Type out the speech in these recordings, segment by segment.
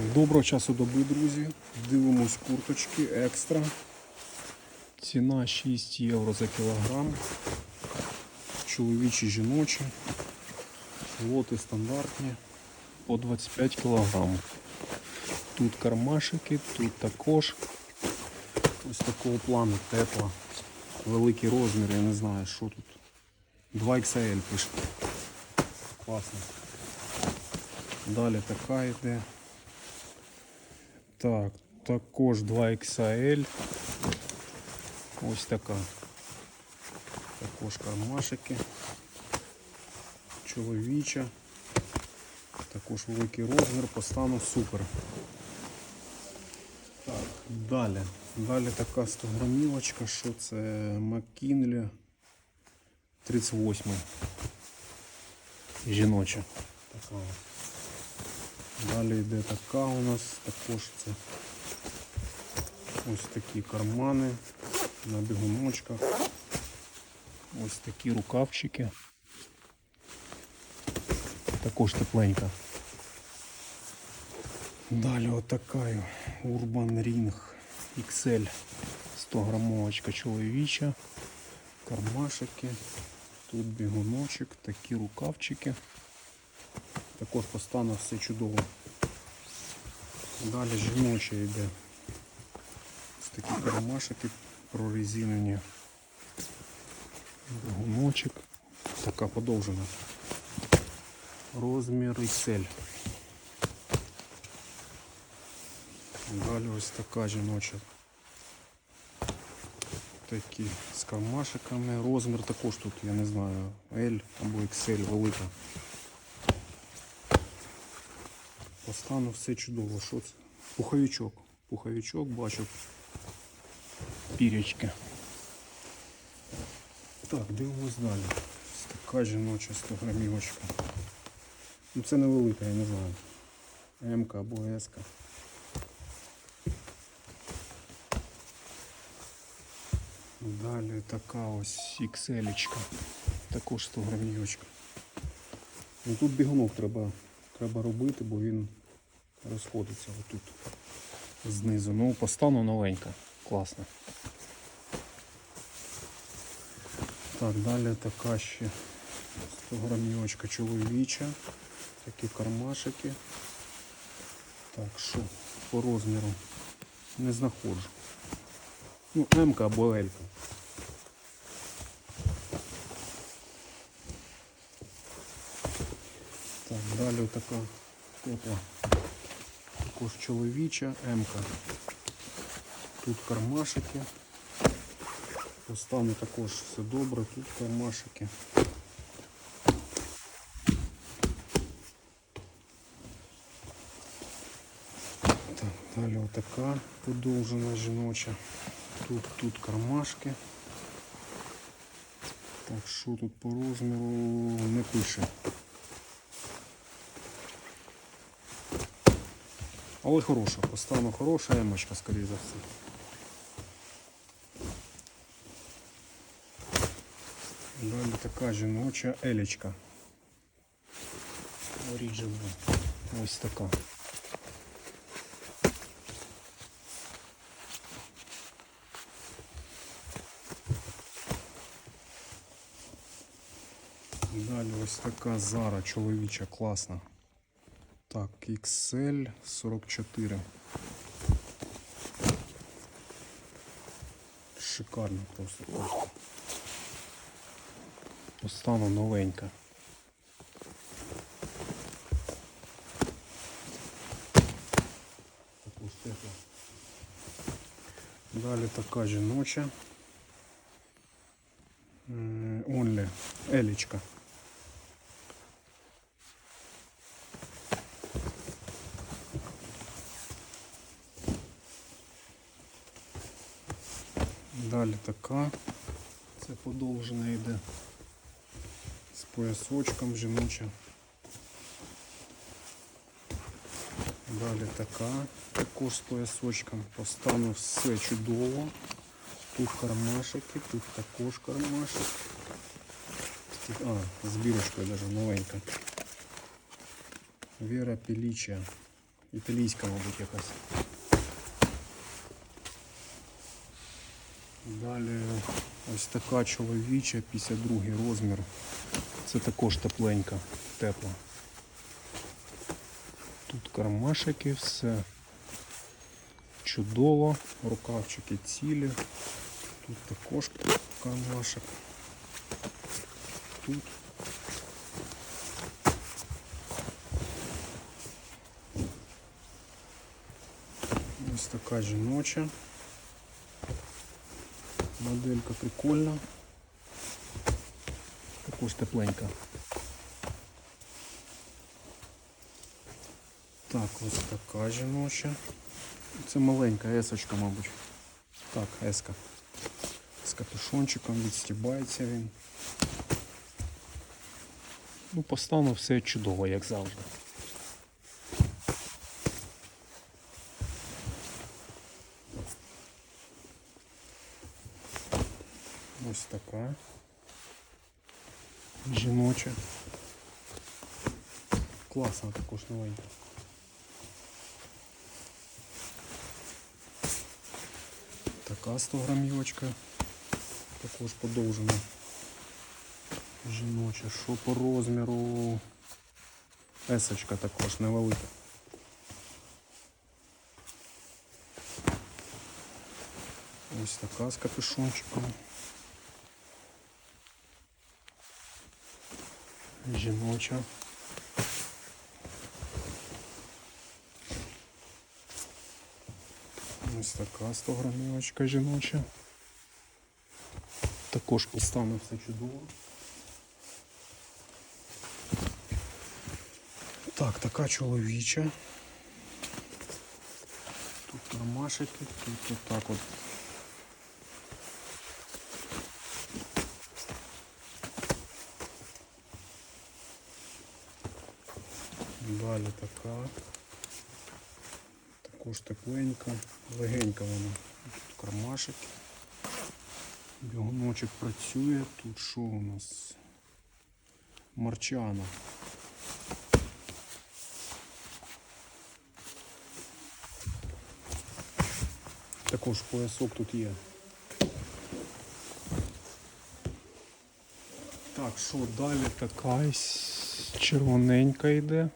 Доброго часу доби, друзі. Дивимось курточки екстра. Ціна 6 євро за кілограм. Чоловічі, жіночі. Лоти стандартні по 25 кілограм. Тут кармашики, тут також. Ось такого плану тепла. Великий розмір, я не знаю, що тут. 2XL пише. Класно. Далі така йде. Так, також 2XL. Ось така. Також кармашики. Чоловіча. Також великий розмір, по стану супер. Так, далі. Далі така 100 грамівочка, що це Маккінлі 38 жіноча. Така. Далі йде така у нас, також це ось такі кармани на бігуночках. Ось такі рукавчики. Також тепленька. Далі отака Urban Ring XL 100 грамовочка чоловіча. Кармашики. Тут бігуночок, такі рукавчики. Також по стану все чудово. Далі жіноче йде. Ось такі кармашики прорезинені. Гуночок. Така подовжена. Розмір XL. Далі ось така жіноча. Такі з кармашиками. Розмір також тут, я не знаю, L або XL велика. По стану все чудово. Що це? Пуховичок. Пуховичок бачу. Пірячки. Так, дивимось далі. Ось Така жіноча 100 грамівочка. Ну це невелика, я не знаю. М або С. -ка. Далі така ось XL. Також 100 грамівочка. Ну, тут бігунок треба, треба робити, бо він розходиться отут знизу. Ну, по стану новенька. Класно. Так, далі така ще 100 грамівочка чоловіча. Такі кармашики. Так, що по розміру не знаходжу. Ну, М або Л. Так, далі така тепла. Також чоловіча М-ка. Тут кармашики. По стану також все добре, тут кармашики. Так, далі отака подовжена жіноча. Тут, тут кармашки. Так, що тут по розміру не пише. Але хороша, по хороша емочка, скоріше за все. Далі така жіноча елечка. Оріджинал. Ось така. Далі ось така зара чоловіча, класна. Так, XL 44. Шикарно просто. просто. По стану новенька. Далі така жіноча. Онлі. Елічка. Далі така. Це подовжена йде. З поясочком жіноча. Далі така. Також з поясочком. По стану все чудово. Тут кармашики, тут також кармашик. А, з бірочкою навіть новенька. Вера Пеліча. Італійська, мабуть, якась. Далі ось така чоловіча, 52 розмір. Це також тепленька, тепла. Тут кармашики, все чудово, рукавчики цілі. Тут також кармашик. Тут. Ось така жіноча. Моделька прикольна. Також тепленька. Так, ось така жіноча. Це маленька есочка, мабуть. Так, еска. З капюшончиком відстібається він. Ну, по все чудово, як завжди. Ось така. Жіноча. Класна також новенька. Така 100 грамівочка. Також подовжена. Жіноча. Що по розміру? Есочка також невелика. Ось така з капюшончиком. Жіноча. Ось така 100 грамівочка жіноча. Також по стану все чудово. Так, така чоловіча. Тут кармашики, тут отак от. Далі така. Також тепленька, легенька вона. Тут кармашики. Бігуночок працює. Тут що у нас? Марчана. Також поясок тут є. Так, що далі така червоненька йде.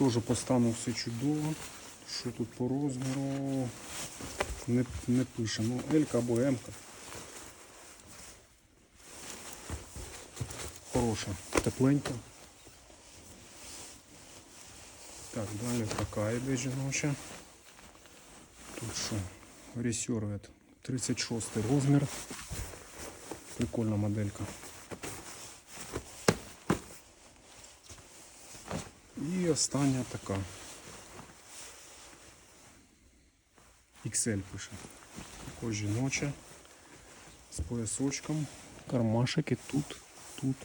Теж по все чудово. Що тут по розміру? Не, не пише. Ну, L або М. Хороша, тепленька. Так, далі така йде жіноча. Тут що? Ресервет 36 розмір. Прикольна моделька. І остання така. XL пише. Також жіноча. З поясочком. Кармашики тут, тут.